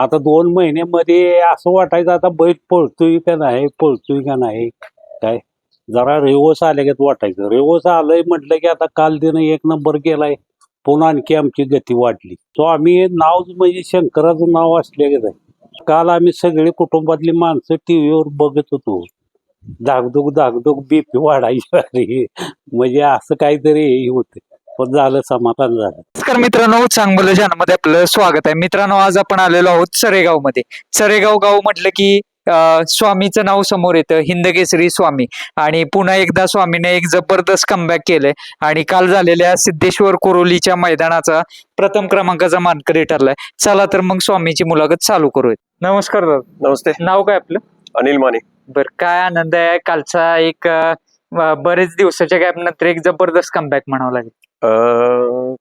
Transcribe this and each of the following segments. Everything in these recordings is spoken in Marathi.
आता दोन महिन्यामध्ये असं वाटायचं आता बैल पळतोय का नाही पळतोय का नाही काय? जरा रेवस आल्यागत वाटायचं. रेवस आलंय म्हटलं की आता काल दिन एक नंबर गेलाय पुन्हा आणखी आमची गती वाढली. तो आम्ही नाव म्हणजे शंकराचं नाव असल्यागत आहे काल आम्ही सगळे कुटुंबातली माणसं टीव्हीवर बघत होतो. धाकधूक धाकधूक बीपी वाढायची म्हणजे असं काहीतरी हे होतं. झालं समाधान झालं. नमस्कार मित्रांनो चांगलं जानमध्ये आपलं स्वागत आहे. मित्रांनो आज आपण आलेलो आहोत सरेगावमध्ये सरेगाव गाव म्हटलं की अं, स्वामीचं नाव समोर येतं हिंदकेसरी स्वामी. आणि पुन्हा एकदा स्वामीने एक जबरदस्त कमबॅक केलंय. आणि काल झालेल्या सिद्धेश्वर कोरोलीच्या मैदानाचा प्रथम क्रमांकाचा मानकरी ठरलाय. चला तर मग स्वामीची मुलाखत चालू करूयात. नमस्कार दादा. नमस्ते. नाव काय आपलं? अनिल माने. बर काय आनंद आहे? कालचा एक अं, बरेच दिवसाच्या गॅप नंतर एक जबरदस्त कमबॅक म्हणावं लागेल. अं,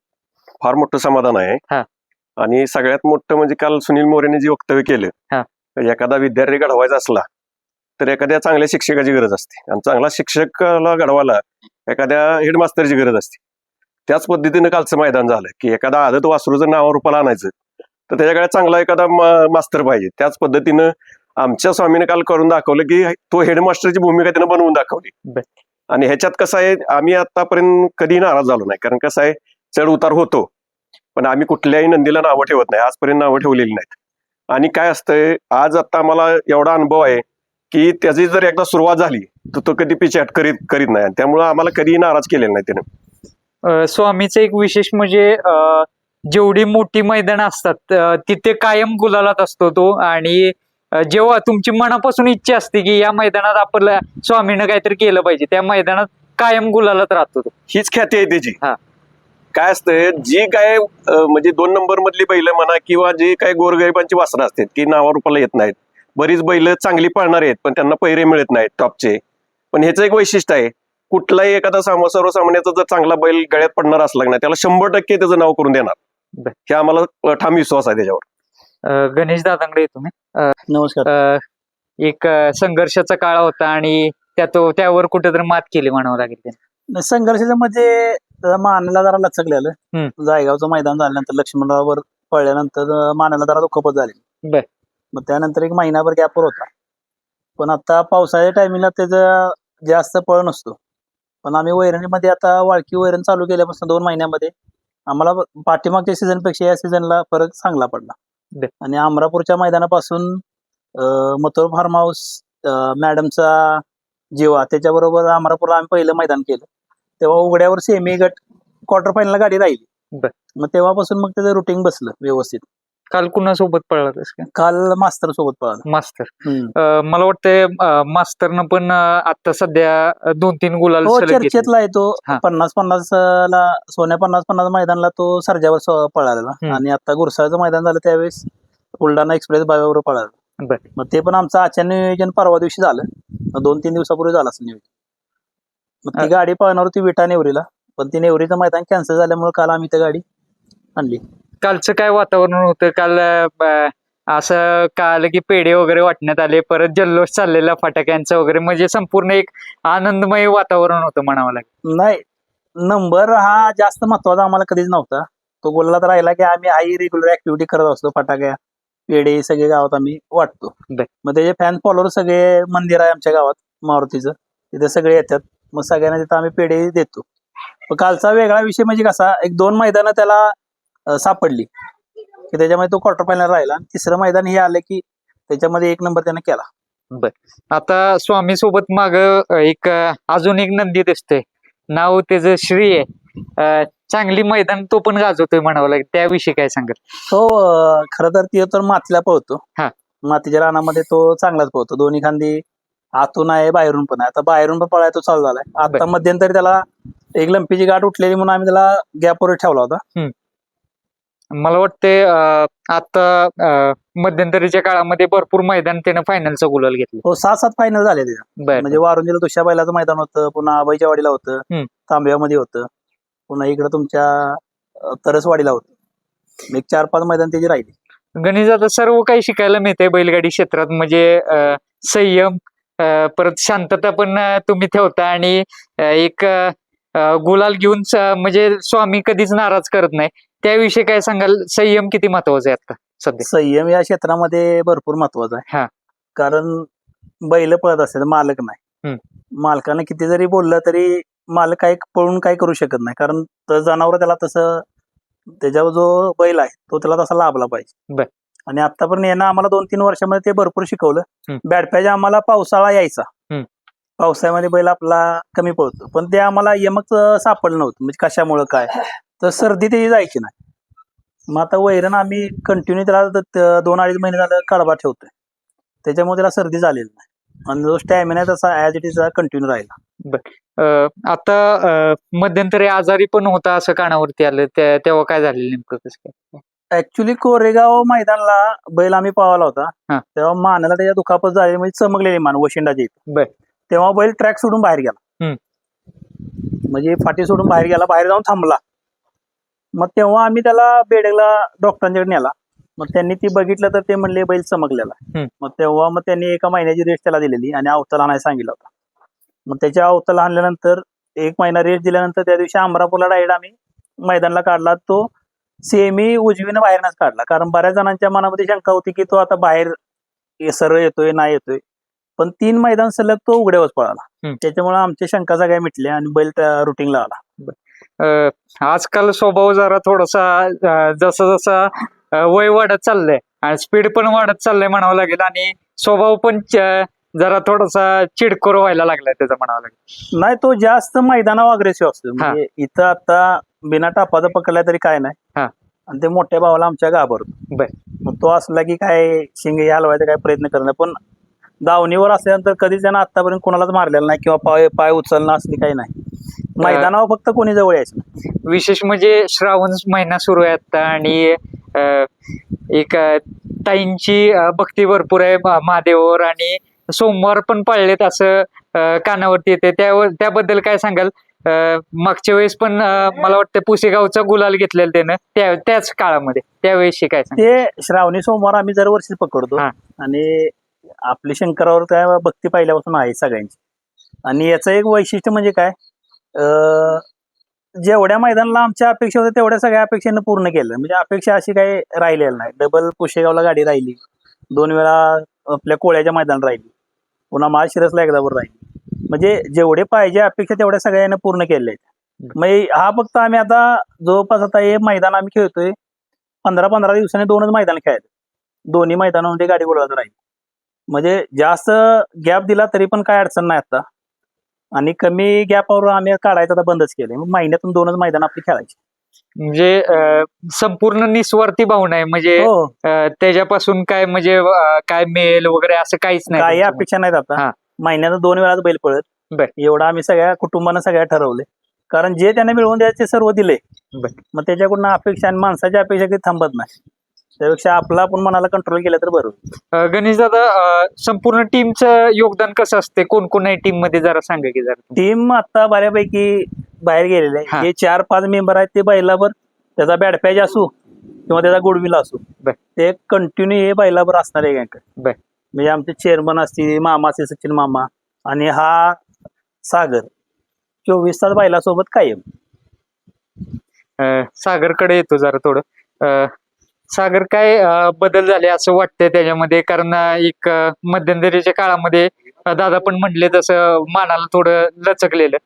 फार मोठं समाधान आहे हा. आणि सगळ्यात मोठं म्हणजे काल सुनील मोरेने जे वक्तव्य हा. केलं एखादा विद्यार्थी घडवायचा असला तर एखाद्या चांगल्या शिक्षकाची गरज असते आणि चांगला शिक्षकाला घडवायला एखाद्या हेडमास्टरची गरज असते त्याच पद्धतीनं कालचं मैदान झालं की एखादा आदत वासरू जर नावावर रुपाला आणायचं तर त्याच्याकडे चांगला एखादा मा- मास्तर पाहिजे त्याच पद्धतीनं आमच्या स्वामीने काल करून दाखवलं की तो हेडमास्टरची भूमिका त्यानं बनवून दाखवली. आणि ह्याच्यात कसं आहे आम्ही आतापर्यंत कधी नाराज झालो नाही. कारण कसं आहे चढ उतार होतो. पण आम्ही कुठल्याही नंदीला नावं ठेवत नाही. आजपर्यंत नावं ठेवलेली नाहीत. आणि काय असतंय आज आता आम्हाला एवढा अनुभव आहे की त्याची जर एकदा सुरुवात झाली तर तो कधी पिछाट करीत करीत नाही. आणि त्यामुळं आम्हाला कधीही नाराज केलेला नाही त्याने. स्वामीचं एक विशेष म्हणजे जेवढी मोठी मैदान असतात तिथे कायम गुलालात असतो तो. आणि जेव्हा तुमची मनापासून इच्छा असते की या मैदानात आपलं स्वामीनं काहीतरी केलं पाहिजे त्या मैदानात कायम गुलालात राहतो तो. हीच ख्याती आहे त्याची. हा. काय असतं जी काय अं, म्हणजे दोन नंबर मधली बैल म्हणा किंवा जी काय गोरगरिबांची वासरं असतात की नावा रुपाला येत नाहीत. बरीच बैल चांगली पळणार आहेत पण त्यांना पैरे मिळत नाहीत टॉपचे. पण ह्याचं एक वैशिष्ट्य आहे कुठलाही एखादा साम सर्वसामान्याचा जर चांगला बैल गळ्यात पडणार असला की नाही त्याला शंभर टक्के त्याचं नाव करून देणार. बर. हे आम्हाला अं, ठाम विश्वास आहे त्याच्यावर. गणेश दादांकडे येतो मी नमस्कार एक संघर्षाचा काळ होता आणि त्यात त्यावर कुठेतरी मात केली म्हणावं लागेल. संघर्षाच्या मध्ये जरा मानेला जरा लचकलेलं. जायगावचं मैदान झाल्यानंतर लक्ष्मणराववर पळल्यानंतर मानेला जरा दुखापत झाली. मग त्यानंतर एक महिनाभर गॅपवर होता पण आता पावसाळ्या टायमिंगला त्याचं जास्त पळ नसतो पण आम्ही वैरणीमध्ये आता वाळकी वैरण चालू केल्यापासून दोन महिन्यामध्ये आम्हाला पाठीमागच्या सीझनपेक्षा या सीझनला फरक चांगला पडला. आणि अमरापूरच्या मैदानापासून मथुर फार्म हाऊस मॅडमचा जीवा त्याच्याबरोबर अमरापूरला आम्ही पहिलं मैदान केलं. तेव्हा उघड्यावर सेमी गट क्वार्टर फायनल गाडी राहिली. मग तेव्हापासून मग त्याचं रुटीन बसलं व्यवस्थित. काल कुणासोबत पळला का काल मास्तर सोबत पळाला मास्तर. अ, मला वाटतंय अ, मास्तरनं पण अ, आता सध्या दोन तीन गुलाल हो सलग घेतले. चर्चेतला आहे तो हा. पन्नास पन्नास ला सोन्या पन्नास पन्नास मैदानला तो सर्जावर पळालेला हम्म. आणि आता गुरसाळचं मैदान झालं त्यावेळेस बुलढाणा एक्सप्रेस बायोवर पळाला बर. मग ते पण आमचं आजच्या नियोजन परवा दिवशी झालं दोन तीन दिवसापूर्वी झालं असं नियोजन मग ती गाडी पळणार होती विटा नेवरीला पण ती नेवरीचं मैदान कॅन्सल झाल्यामुळे काल आम्ही ती गाडी आणली कालचं काय वातावरण होतं? काल अ, ब- असं कळालं की पेढे वगैरे वाटण्यात आले. परत जल्लोष चाललेला फटाक्यांचा वगैरे. म्हणजे संपूर्ण एक आनंदमय वातावरण होतं म्हणावं लागेल. नाही नंबर हा जास्त महत्त्वाचा आम्हाला कधीच नव्हता. तो बोलला तर राहिला की आम्ही हाही रेग्युलर ऍक्टिव्हिटी करत असतो. फटाक्या पेढे सगळे गावात आम्ही वाटतो. बर. मग त्याचे फॅन फॉलोअर सगळे मंदिर आहे आमच्या गावात मारुतीचं. तिथे सगळे येतात. मग सगळ्यांना तिथं आम्ही पेढे देतो. मग कालचा वेगळा विषय म्हणजे कसा एक दोन मैदानं त्याला सापडली. की त्याच्यामध्ये तो क्वार्टर फायनल राहिला. आणि तिसरं मैदान हे आलं की त्याच्यामध्ये एक नंबर त्याने केला. आता स्वामी सोबत माग एक अजून एक नंदी दिसतोय. नाव त्याचं श्री आहे. चांगली मैदान तो पण गाजवतोय म्हणावं लागेल. त्याविषयी काय सांगाल? तो अं, खरं तर तो तर मातीला पळतो. हा. मातीच्या रानामध्ये तो चांगलाच पळतो. दोन्ही खांदी आतून आहे बाहेरून पण आहे. आता बाहेरून पण पळाय तो चालू झालाय. आता बर. मध्यंतरी त्याला एक लंपीची गाठ उठलेली म्हणून आम्ही त्याला गॅपवर ठेवला होता. मला वाटते आता मध्यंतरीच्या काळामध्ये भरपूर मैदान त्यानं फायनलचा गुलाल घेतलं. तो सहा सात फायनल झाले त्याच्या म्हणजे वारुंजीला दुसऱ्या बैलाचं मैदान होतं पुन्हा अभयच्या वाडीला होतं. तांब्यामध्ये होतं पुन्हा इकडं तुमच्या तरसवाडीला होतं. एक चार पाच मैदान त्याची राहिली. गणेश आता सर्व काही शिकायला मिळते बैलगाडी क्षेत्रात. म्हणजे संयम परत शांतता पण तुम्ही ठेवता आणि एक गुलाल घेऊन म्हणजे स्वामी कधीच नाराज करत नाही. त्याविषयी काय सांगाल? संयम किती महत्त्वाचा आहे आता सध्या? संयम या क्षेत्रामध्ये भरपूर महत्त्वाचा हा. आहे कारण बैल पळत असतात मालक नाही. मालकानं किती जरी बोललं तरी मालक काही पळून काही करू शकत नाही. कारण तर जनावर त्याला तसं त्याच्यावर जो बैल आहे तो त्याला तसा लाभला बर. पाहिजे आणि आतापर्यंत यानं आम्हाला दोन तीन वर्षामध्ये ते भरपूर शिकवलं. हम्म. बॅडपॅच आम्हाला पावसाळा यायचा. हम्म. पावसाळ्यामध्ये बैल आपला कमी पळतो. पण ते आम्हाला यमक सापडलं नव्हतं. म्हणजे कशामुळं काय? तर सर्दी त्याची जायची नाही. मग आता वैरण आम्ही कंटिन्यू त्याला दोन अडीच महिने झालं कडबा ठेवतोय. त्याच्यामुळे त्याला सर्दी झालेली नाही. आणि जो स्टॅमिना त्याचा ऍज इट इज कंटिन्यू राहिला. आता मध्यंतरी आजारी पण होता असं कानावरती आलं. तेव्हा काय झालेलं नेमकं कसं काय? ऍक्च्युली कोरेगाव मैदानला बैल आम्ही पावला होता. तेव्हा मानाला त्याच्या दुखापत झाली म्हणजे चमकलेली मान वशिंडाची. तेव्हा बैल ट्रॅक सोडून बाहेर गेला. म्हणजे फाटी सोडून बाहेर गेला बाहेर जाऊन थांबला. मग तेव्हा आम्ही त्याला बेडगला डॉक्टरांच्याकडे नेला. मग त्यांनी ती बघितलं तर ते म्हणले बैल चमकलेला. मग तेव्हा मग त्यांनी एका महिन्याची रेस्ट त्याला दिलेली आणि अवताला आणायला सांगितलं होता. मग त्याच्या अवताला आणल्यानंतर एक महिना रेस्ट दिल्यानंतर त्या दिवशी अमरापूरला डायरेक्ट आम्ही मैदानला काढला. तो सेमी उजवीनं बाहेरनच काढला. कारण बऱ्याच जणांच्या मनामध्ये शंका होती की तो आता बाहेर सरळ येतोय नाही येतोय. पण तीन मैदान सलग तो उघड्यावरच पळाला. त्याच्यामुळे आमच्या शंका सगळ्या मिटल्या आणि बैल रुटीनला आला. आजकाल स्वभाव जरा थोडासा जसा जसा वय वाढत चाललंय. आणि स्पीड पण वाढत चाललंय म्हणावं लागेल. आणि स्वभाव पण जरा थोडासा चिडकोर व्हायला लागलाय त्याचा म्हणावं लागेल. नाही तो जास्त मैदानावर अग्रेसिव्ह असतो. म्हणजे इथं आता बिना टापाचा पकडला तरी काय नाही. हा. आणि ते मोठ्या भावाला आमच्या घाबरतो. बर. मग तो असला की काय शिंगे हलवायचा काय प्रयत्न करणार पण दावणीवर असल्यानंतर कधीच त्यानं आतापर्यंत कोणालाच मारलेला नाही किंवा पाय पाय उचलणं असली काही नाही. मैदानावर फक्त कोणी जवळ यायचं नाही. विशेष म्हणजे श्रावण महिना सुरू आहे आता आणि अं, एक अं, ताईंची अं, भक्ती भरपूर आहे महा- महादेवावर आणि सोमवार पण पाळलेत असं अं, कानावरती येते. त्यावर त्याबद्दल काय सांगाल? अं, मागच्या वेळेस पण अं, मला वाटतं पुसेगावचा गुलाल घेतलेला त्यानं त्या त्याच काळामध्ये. त्यावेळेसशी काय ते श्रावणी सोमवार आम्ही दरवर्षी पकडतो हा. आणि आपली शंकरावर काय भक्ती पहिल्यापासून आहे सगळ्यांची. आणि याचं एक वैशिष्ट्य म्हणजे काय? जेवढ्या मैदानाला आमच्या अपेक्षा होत्या तेवढ्या सगळ्या अपेक्षेनं पूर्ण केलं. म्हणजे अपेक्षा अशी काही राहिलेली नाही. डबल पुशेगावला गाडी राहिली. दोन वेळा आपल्या कोळ्याच्या मैदान राहिली. पुन्हा महाशिरसला एकदावर राहिली. म्हणजे जेवढे पाहिजे अपेक्षा तेवढ्या सगळ्यांना पूर्ण केले म्हणजे हा फक्त आम्ही आता जवळपास आता हे मैदान आम्ही खेळतोय. पंधरा पंधरा दिवसांनी दोनच मैदान खेळायचं. दोन्ही मैदानामध्ये गाडी बोलवत राहील. म्हणजे जास्त गॅप दिला तरी पण काय अडचण नाही आता. आणि कमी गॅपवर आम्ही काढायचं आता बंदच केलंय. मग महिन्यातून दोनच मैदान आपली खेळायची. म्हणजे अं, संपूर्ण निस्वार्थी भावना आहे. म्हणजे हो. अं, त्याच्यापासून काय म्हणजे अं, काय मेल वगैरे असं काहीच नाही काही. अपेक्षा नाहीत हा. आता महिन्यात दोन वेळाच बैल पळत. बर. एवढं आम्ही सगळ्या कुटुंबानं सगळ्या ठरवले कारण जे त्यांना मिळवून द्यायचे सर्व दिले. बर. मग त्याच्याकडून अपेक्षा आणि माणसाची अपेक्षा काही थांबत नाही. त्यापेक्षा आपला आपण मनाला कंट्रोल केलं तर बरोबर गणेश दादा संपूर्ण टीमचं योगदान कसं असते कोण कोण आहे टीममध्ये? जरा सांगा की जरा. टीम आता बऱ्यापैकी बाहेर गेलेले हा. आहे जे चार पाच मेंबर आहेत ते बैलावर त्याचा बॅट पॅच असू किंवा त्याचा गुडविल असू बर. ते कंटिन्यू हे बैलावर असणार आहे गँकर बर. म्हणजे आमचे चेअरमन असतील मामा असतील सचिन मामा आणि हा सागर. चोवीस तास बैलासोबत कायम. अं, सागरकडे येतो जरा थोडं. अं, सागर काय अं, बदल झाले असं वाटतंय त्याच्यामध्ये? कारण अं, एक अं, मध्यंतरीच्या काळामध्ये अं, दादा पण म्हणले तसं मानाला थोडं लचकलेलं.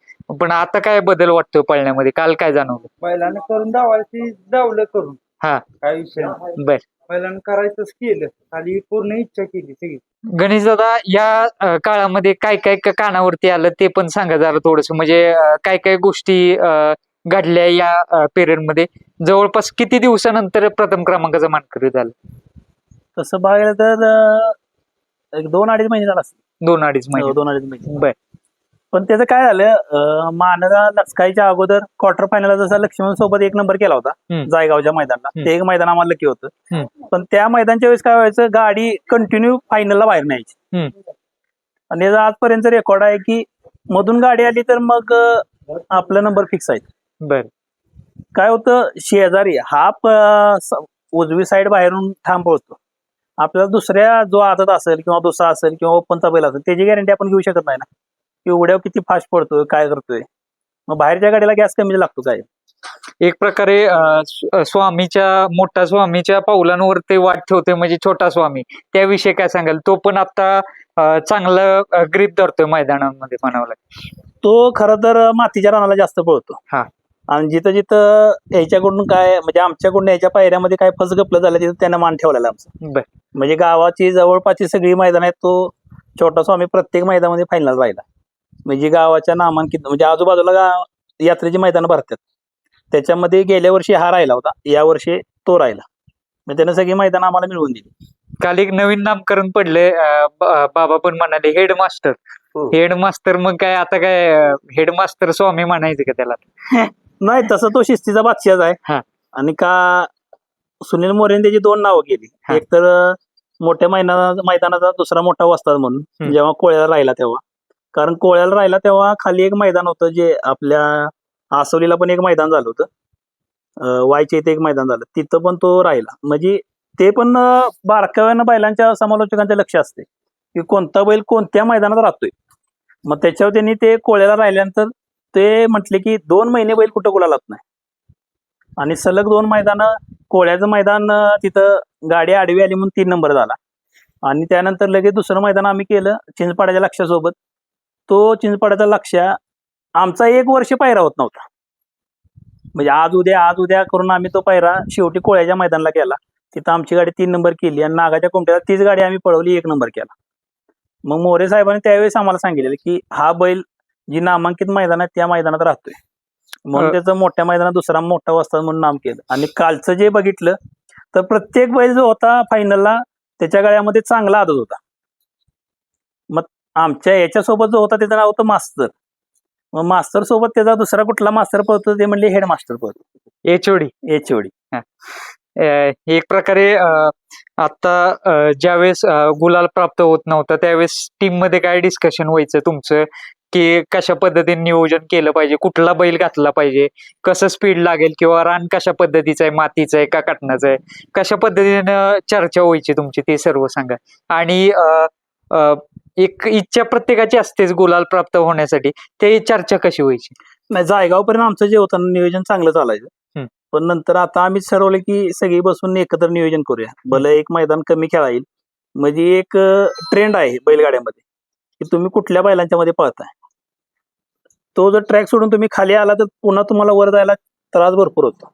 पण आता काय बदल वाटतोय पळण्यामध्ये? काल काय जाणवलं? बैलानं करून दावायची दावलं करून. हा. काय विषय नाही. बर. बैलानं करायचंच केलं. खाली पूर्ण इच्छा केली सगळी. गणेश दादा या अं, काळामध्ये काय काय क- कानावरती आलं ते पण सांगा जरा थोडस. म्हणजे अं, काय काय गोष्टी अं, घडल्या या पिरियडमध्ये जवळपास किती दिवसानंतर प्रथम क्रमांकाचा मानकरी झाला तसं बघायला तर एक दोन अडीच महिने झाला. दोन अडीच हो, महिने दोन अडीच महिने बर पण त्याचं काय झालं अं, मानला लचकायच्या अगोदर क्वार्टर फायनल जसा लक्ष्मण सोबत एक नंबर केला होता. जायगावच्या मैदानाला. ते एक मैदान आम्हाला लकी होतं. पण त्या मैदानच्या वेळेस काय व्हायचं गाडी कंटिन्यू फायनलला बाहेर न्यायची. आणि याचा आजपर्यंत रेकॉर्ड आहे की मधून गाडी आली तर मग आपला नंबर फिक्स आहे बर. काय होतं शेजारी हा प- स- उजवी साईड बाहेरून ठाम पोहोचतो आपल्याला दुसऱ्या जो आदत असेल किंवा दुसरा असेल किंवा ओपनचा बैल असेल त्याची गॅरंटी आपण घेऊ शकत नाही ना. की उड्यावर किती फास्ट पडतोय काय करतोय. मग बाहेरच्या गाडीला गॅस कमी लागतो काय? एक प्रकारे अं, स्व- अं, स्वामीच्या मोठा स्वामीच्या पावलांवर ते वाट ठेवते म्हणजे छोटा स्वामी. त्याविषयी काय सांगाल? तो पण आता अं, चांगलं ग्रीप धरतोय मैदानामध्ये म्हणावं लागेल. तो खरं तर मातीच्या रानाला जास्त पळतो. हा. आणि जिथं जिथं याच्याकडून काय म्हणजे आमच्याकडून याच्या पायऱ्यामध्ये काय फस गपलं झालं तिथं त्यानं मान ठेवलेला आमचा. म्हणजे गावाची जवळपासची सगळी मैदान आहेत तो छोटा स्वामी प्रत्येक मैदानामध्ये फायनल राहिला. म्हणजे गावाच्या नामांकित म्हणजे आजूबाजूला यात्रेची मैदान भरतात. त्याच्यामध्ये गेल्या वर्षी हा राहिला होता या वर्षी तो राहिला. मग त्यानं सगळी मैदान आम्हाला मिळवून दिली. काल एक नवीन नामकरण पडले बाबा पण म्हणाले हेडमास्टर हो. हेडमास्टर मग काय आता काय हेडमास्टर स्वामी म्हणायचं का त्याला? नाही तसं तो शिस्तीचा बादशाच हा. आहे आणि का सुनील मोरेने त्याची दोन नावं केली. हा. एक तर मोठ्या मैदाना मैदानाचा दुसरा मोठा वस्ताद म्हणून हम्म. जेव्हा कोळ्याला राहिला तेव्हा. कारण कोळ्याला राहिला तेव्हा खाली एक मैदान होतं जे आपल्या आसवलीला पण एक मैदान झालं होतं. अं, वायच्या इथे एक मैदान झालं. तिथं पण तो राहिला. म्हणजे ते पण अं, बारकाव्यानं बैलांच्या समालोचकांचे लक्ष असते. की कोणता बैल कोणत्या मैदानात राहतोय. मग त्याच्यावर त्यांनी ते कोळ्याला राहिल्यानंतर ते म्हटले की दोन महिने बैल कुठं गुलालात नाही. आणि सलग दोन मैदानं कोळ्याचं मैदान तिथं गाडी आडवी आली म्हणून तीन नंबर झाला. आणि त्यानंतर लगेच दुसरं मैदान आम्ही केलं चिंचपाड्याच्या लक्षासोबत तो चिंचपाड्याचा लक्ष आमचा एक वर्ष पायरा होत नव्हता. म्हणजे आज उद्या आज उद्या करून आम्ही तो पायरा शेवटी कोळ्याच्या मैदानाला केला तिथं आमची गाडी तीन नंबर केली आणि नागाच्या कोमट्याला तीच गाडी आम्ही पळवली एक नंबर केला. मग मोरे साहेबांनी त्यावेळेस आम्हाला सांगितलेलं की हा बैल जी नामांकित मैदान आहे त्या मैदानात राहतोय. म्हणून त्याचं मोठ्या मैदानात दुसरा मोठा वस्ताद म्हणून नाम केलं. आणि कालचं जे बघितलं तर प्रत्येक बैल जो होता फायनलला त्याच्या गळ्यामध्ये चांगला आदत होता. मग आमच्या याच्यासोबत जो होता त्याचं नाव होतं मास्तर. मग मास्तर सोबत त्याचा दुसरा कुठला मास्तर पळतो ते म्हणले हेड मास्टर पळतो. एचओडी. एच ओडी एक प्रकारे आता ज्यावेळेस गुलाल प्राप्त होत नव्हता त्यावेळेस टीममध्ये काय डिस्कशन व्हायचं? तुमचं की कशा पद्धतीने नियोजन केलं पाहिजे कुठला बैल घातला पाहिजे कसं स्पीड लागेल किंवा रान कशा पद्धतीचं आहे मातीचं आहे का कटणाचं आहे कशा पद्धतीनं चर्चा व्हायची तुमची ते सर्व सांगा. आणि एक इच्छा प्रत्येकाची असतेच गुलाल प्राप्त होण्यासाठी ते चर्चा कशी व्हायची? नाही जायगावपर्यंत आमचं जे होतं नियोजन चांगलं चालायचं. पण नंतर आता आम्ही ठरवलं की सगळी बसून एकत्र नियोजन करूया. भले एक मैदान कमी खेळा येईल म्हणजे एक ट्रेंड आहे बैलगाड्यामध्ये की तुम्ही कुठल्या बैलांच्या मध्ये पळताय. तो जर ट्रॅक सोडून तुम्ही खाली आला तर पुन्हा तुम्हाला वर जायला त्रास भरपूर होतो.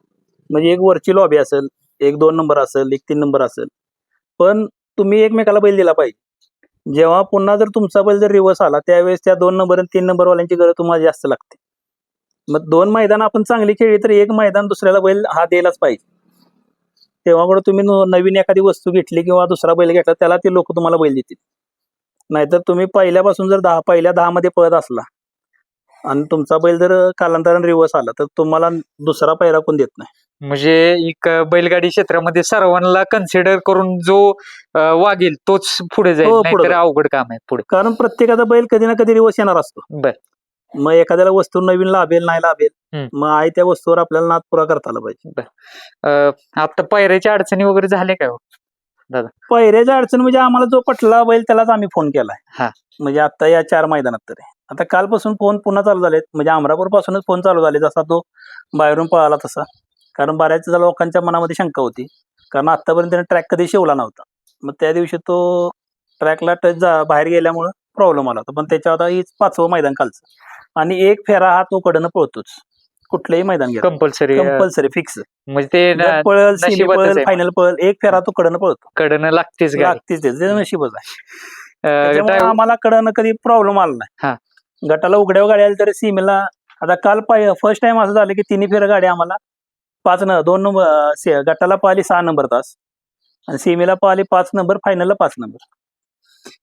म्हणजे एक वरची लॉबी असेल एक दोन नंबर असेल एक तीन नंबर असेल. पण तुम्ही एकमेकाला बैल दिला पाहिजे. जेव्हा पुन्हा जर तुमचा बैल जर रिवर्स आला त्यावेळेस त्या दोन नंबर आणि तीन नंबर वाल्यांची गरज तुम्हाला जास्त लागते. मग दोन मैदान आपण चांगली खेळली तर एक मैदान दुसऱ्याला बैल हा द्यायलाच पाहिजे. तेव्हा कुठं तुम्ही नवीन एखादी वस्तू घेतली किंवा दुसरा बैल घेतला त्याला ते लोक तुम्हाला बैल देतील. नाहीतर तुम्ही पहिल्यापासून जर दहा पहिल्या दहा मध्ये पळत असला आणि तुमचा बैल जर कालांतराने रिवर्स आला तर तुम्हाला दुसरा पैरा कोण देत नाही? म्हणजे एक बैलगाडी क्षेत्रामध्ये सर्वांना कन्सिडर करून जो अं, वागेल तोच पुढे जाईल हो, पुढे नाहीतर जाईल. अवघड काम आहे पुढे. कारण प्रत्येकाचा बैल कधी ना कधी रिवर्स येणार असतो. बर. मग एखाद्याला वस्तू नवीन लाभेल नाही लाभेल हम्म. मग आहे त्या वस्तूवर आपल्याला नाद पुरा करता आला पाहिजे अं, आता पायऱ्याच्या अडचणी वगैरे झाल्या काय हो? अडचण म्हणजे आम्हाला जो पटला बैल त्यालाच आम्ही फोन केलाय. हा. म्हणजे आता या चार मैदानात तरी. आता कालपासून फोन पुन्हा चालू झालेत. म्हणजे अमरापूर पासूनच फोन चालू झाले जसा तो बाहेरून पळाला तसा. कारण बऱ्याच लोकांच्या मनामध्ये शंका होती. कारण आतापर्यंत त्याने ट्रॅक कधी शिवला नव्हता. मग त्या दिवशी तो ट्रॅकला टच जा बाहेर गेल्यामुळं प्रॉब्लेम आला होता. पण त्याच्या आता हीच पाचवं मैदान कालचं. आणि एक फेरा हा तो कडनं पळतोच. कुठलंही मैदान घ्या कंपल्सरी कंपल्सरी फिक्स म्हणजे ते पळल सेमी पळल. फायनल पळल एक फेरा तो कडनं पळतो. कडनं लागतेच लागतेच ते नशीबच आहे. आम्हाला कडनं कधी प्रॉब्लेम आला. नाही. गटाला उघड्यावर गाडी आली तरी सीमेला. आता काल पाय फर्स्ट टाइम असं झालं की तिन्ही फेर गाडी आम्हाला. पाच न दोन नंबर गटाला पाहिली सहा नंबर तास. आणि सीमेला पाहिली पाच नंबर फायनलला पाच नंबर.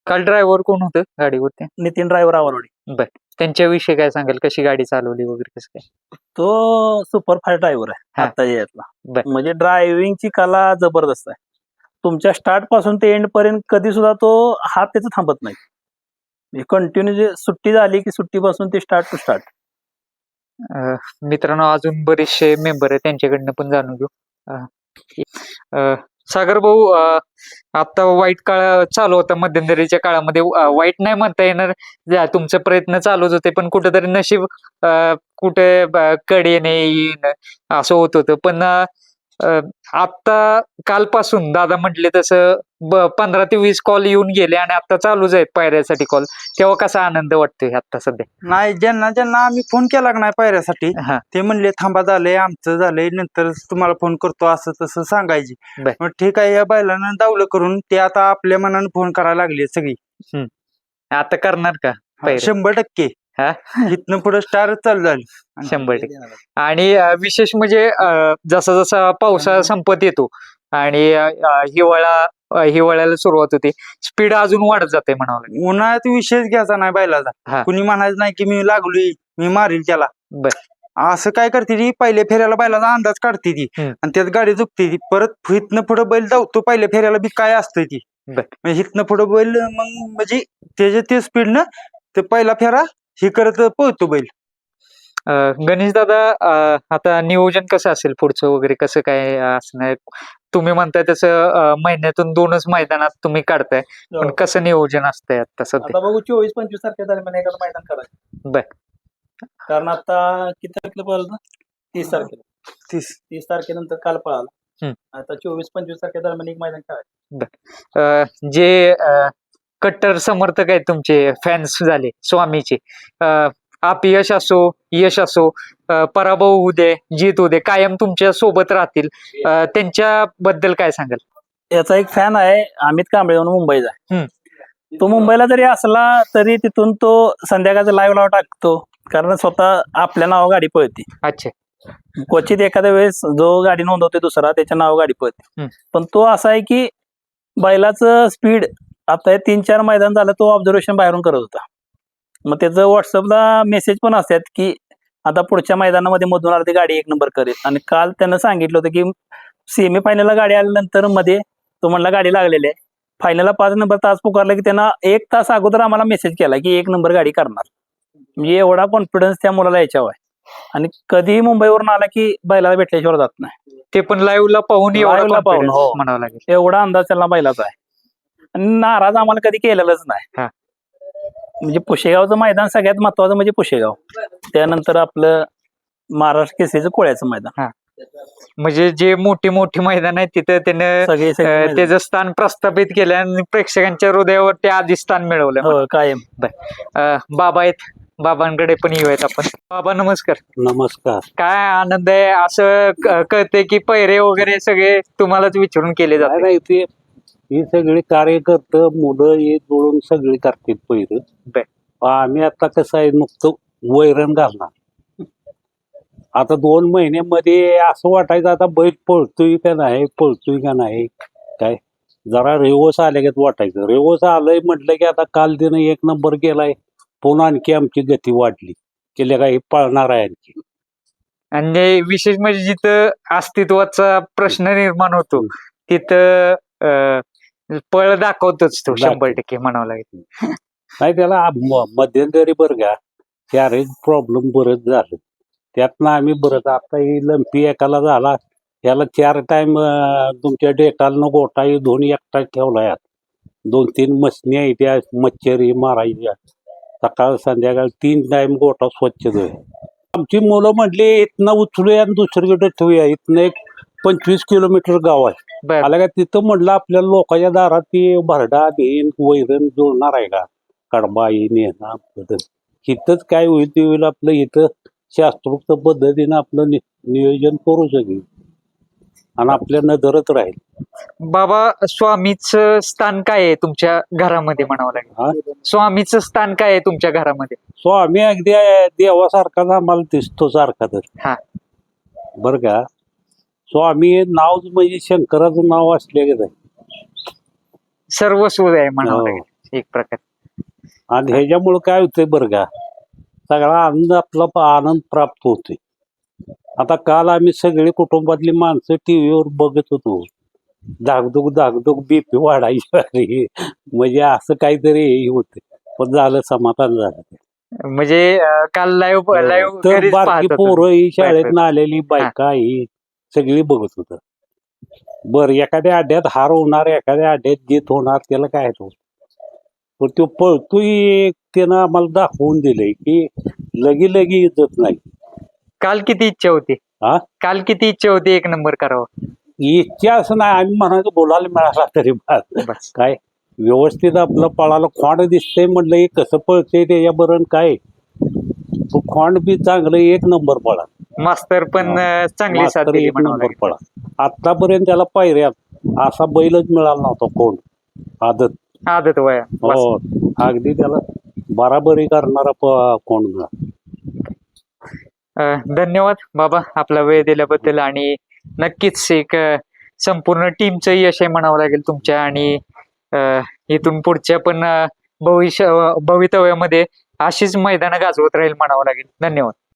काल ड्रायव्हर कोण होतं गाडीवरती? नितीन ड्रायव्हर आवडवडी त्यांच्याविषयी काय सांगाल? कशी गाडी चालवली वगैरे कसं काय? तो सुपर फास्ट ड्रायव्हर आहे हा. आता यातला. बर. म्हणजे ड्रायव्हिंगची कला जबरदस्त आहे. तुमच्या स्टार्टपासून ते एंड पर्यंत कधी सुद्धा तो हात त्याचा थांबत नाही. म्हणजे कंटिन्यू जे सुट्टी झाली की सुट्टीपासून ते स्टार्ट टू स्टार्ट अं, मित्रांनो अजून बरेचसे मेंबर आहेत त्यांच्याकडनं पण जाणून घेऊ. अं, अं, सागर भाऊ अं, आता वाईट काळ चालू होता मध्यंतरीच्या काळामध्ये. अं, वाईट नाही म्हणता येणार. जा, तुमचे प्रयत्न चालूच होते पण कुठेतरी नशीब अं, कुठे ब- कडेने येणं असं होत होतं. पण अं, आता कालपासून दादा म्हटले तसं पंधरा ते वीस कॉल येऊन गेले आणि आता चालूच आहेत पायऱ्यासाठी कॉल तेव्हा कसा आनंद वाटतोय आता सध्या? नाही ज्यांना ज्यांना आम्ही फोन केला नाही पायऱ्यासाठी ते म्हणले थांबा झालंय आमचं झालंय नंतर तुम्हाला फोन करतो असं तसं सांगायची. ठीक आहे या बैलांना दावलं करून ते आता आपल्या मनानं फोन करायला लागले सगळी. आता करणार का? शंभर टक्के. हा? इथनं पुढे स्टार चालू झाली. शंभर टक्के. आणि विशेष म्हणजे जसा जसा पावसाळा संपत येतो आणि हिवाळा हिवाळ्याला सुरुवात होते स्पीड अजून वाढत जाते म्हणावं उन्हाळ्यात विषयच घ्यायचा नाही. बैलाचा. कुणी म्हणायचं नाही की मी लागलोय मी मारील त्याला. बर. असं काय करते ती? पहिल्या फेऱ्याला बैलाचा अंदाज काढते ती. आणि त्यात गाडी चुकते ती. परत इथनं पुढे बैल धावतो पहिल्या फेऱ्याला बी काय असतं ती. इथनं पुढे बैल मग म्हणजे त्याच्या ते स्पीडनं ते पहिला फेरा हे करत पळतो बैल. गणेश दादा आता नियोजन कसं असेल पुढचं वगैरे? कसं काय असणार? तुम्ही म्हणताय तसं महिन्यातून दोनच मैदानात तुम्ही काढताय. पण कसं नियोजन असतंय आता सध्या? आता बघू चोवीस पंचवीस तारखे दरम्यान एखादं मैदान करायचं बर. कारण आता किती तारखेला पळालं? तीस तारखेला. तीस. तीस तारखेनंतर काल पळाला. हम्म. आता चोवीस पंचवीस तारखे दरम्यान एक मैदान करायचं अ, जे अ, कट्टर समर्थक आहेत तुमचे फॅन्स झाले स्वामीचे. अ, अपयश असो यश असो पराभव होऊ दे जीत होऊ दे कायम तुमच्यासोबत राहतील. त्यांच्याबद्दल काय सांगाल? याचा एक फॅन आहे अमित कांबळे म्हणून मुंबईचा. तो मुंबईला जरी असला तरी तिथून तो संध्याकाळचा लाईव्ह लाव टाकतो कारण स्वतः आपल्या नाव गाडी पळते. अच्छा. क्वचित एखाद्या वेळेस जो गाडी नोंदवते दुसरा त्याच्या नाव गाडी पळते. पण तो असा आहे की बैलाचं स्पीड आता हे तीन चार मैदान झालं तो ऑब्झर्वेशन बाहेरून करत होता. मग त्याचं व्हॉट्सअपला मेसेज पण असतात की आता पुढच्या मैदानामध्ये मधून आला ती गाडी एक नंबर करेल. आणि काल त्यानं सांगितलं होतं की सेमी फायनलला गाडी आल्यानंतरमध्ये तो म्हणला गाडी लागलेली आहे. फायनलला पाच नंबर तास पुकारला की त्यांना एक तास अगोदर आम्हाला मेसेज केला की एक नंबर गाडी करणार. म्हणजे एवढा कॉन्फिडन्स त्या मुलाला याच्यावर आहे. आणि कधीही मुंबईवरून आला की बैलाला भेटल्याशिवाय जात नाही. ते पण लाईव्ह ला पाहून एवढा हो. म्हणावं लागेल. एवढा अंदाज त्याला बैलाचा आहे. आणि नाराज आम्हाला कधी केलेलाच नाही. हा. म्हणजे पुशेगावचं मैदान सगळ्यात महत्वाचं म्हणजे पुशेगाव. त्यानंतर आपलं महाराष्ट्र केसरीचं कोळ्याचं मैदान. म्हणजे जे मोठी मोठी मैदान आहेत तिथं त्यानं सगळे मैदान. त्याचं स्थान प्रस्थापित केलं आणि प्रेक्षकांच्या हृदयावर ते आधी स्थान मिळवलं. हो कायम. अ, बाबा आहेत. बाबांकडे पण येऊयात आपण. बाबा नमस्कार. नमस्कार. काय आनंद आहे? असं क- कळतंय की पैरे वगैरे सगळे तुम्हालाच विचारून केले काय नाही ते ही सगळी कार्यकर्ते मुलं हे जोडून सगळी करतात पहिलं. बर. आम्ही आता कसं आहे नुकतं वैरण घालणार. आता दोन महिन्यामध्ये असं वाटायचं आता बैल पळतोय का नाही पळतोय का नाही काय? जरा रेवस आल्यागत वाटायचं. रेवस आलंय म्हटलं की आता काल तिनं एक नंबर केलाय पुन्हा आणखी आमची गती वाढली. केल्या काही पळणार आहे आणखी. आणि विशेष म्हणजे जिथं अस्तित्वाचा प्रश्न निर्माण होतो तिथं अ, पळ दाखवतोच तो शंभर टक्के म्हणावं लागेल. नाही त्याला मध्यंतरी बरं का चारच प्रॉब्लेम बरंच झालं. त्यातनं आम्ही बरंच आता ही लंपी एकाला झाला याला चार टाइम तुमच्या डेटालनं गोटा दोन एकटा ठेवला यात. दोन तीन मशनी आहे त्या मच्छरी मारायच्या सकाळ संध्याकाळ तीन टाइम गोटा स्वच्छ धुय आमची मुलं म्हटली इथनं उचलूया आणि दुसरीकडे ठेवूया. इथनं एक पंचवीस किलोमीटर गाव आहे. बर. आला का तिथं म्हटलं आपल्या लोकांच्या दारात ती भरडा बेन वैरण जुळणार आहे का? कडबा येईन येणार बदल इथंच काय होईल ते होईल आपलं इथं शास्त्रोक्त पद्धतीनं आपलं नि- नियोजन करू शकेल आणि आपल्या नजरच राहील. बाबा स्वामीचं स्थान काय आहे तुमच्या घरामध्ये म्हणावं लागेल? हा? स्वामीचं स्थान काय आहे तुमच्या घरामध्ये? स्वामी अगदी देवासारखाच आम्हाला दिसतो सारखा तर. हा. बर का? स्वामी हे नाव म्हणजे शंकराचं नाव असले सर्वस्व आहे म्हणावं हो. लागेल एक प्रकार. आणि ह्याच्यामुळे काय होतंय बरं का? सगळा आनंद आपला आनंद प्राप्त होतोय. आता काल आम्ही सगळे कुटुंबातली माणसं टीव्हीवर बघत होतो. धाकधूक धाकधूक बीपी वाढायची म्हणजे असं काहीतरी हे होते पण झालं समाधान झालं. म्हणजे काल लाईव्ह लाईव्ह हो. होतो. पोरं ही शाळेत आलेली बायका ही सगळी बघत होत. बर एखाद्या अड्ड्यात हार होणार एखाद्या अड्ड्यात जीत होणार त्याला काय तो? पण तो पळतोय त्यानं आम्हाला दाखवून दिलंय की लगी लगी इज्जत नाही. काल किती इच्छा होती? हा? काल किती इच्छा होती एक नंबर करावा? इच्छा असं नाही आम्ही म्हणायचं बोलायला मिळाला तरी बस. बस. काय? व्यवस्थित आपलं पळाला खोंड दिसतंय म्हटलं हे कसं पळतंय त्याच्या बरं काय? तो खोंड बी चांगलं एक नंबर पळा मास्तर पण चांगली साथ मास्तर दिली एक म्हणावं नंबर लागेल. पळा. आतापर्यंत त्याला पायऱ्यात असा बैलच मिळाला नव्हता कोण. आदत. आदत वया. हो. अगदी त्याला बराबरी करणारा प- कोण मिळाला अं, धन्यवाद बाबा आपला वेळ दिल्याबद्दल आणि नक्कीच एक अं, संपूर्ण टीमचं यश आहे म्हणावं लागेल तुमच्या आणि अं, इथून पुढच्या पण अं, भविष्य भवितव्यामध्ये अशीच मैदानं गाजवत राहील म्हणावं लागेल. धन्यवाद.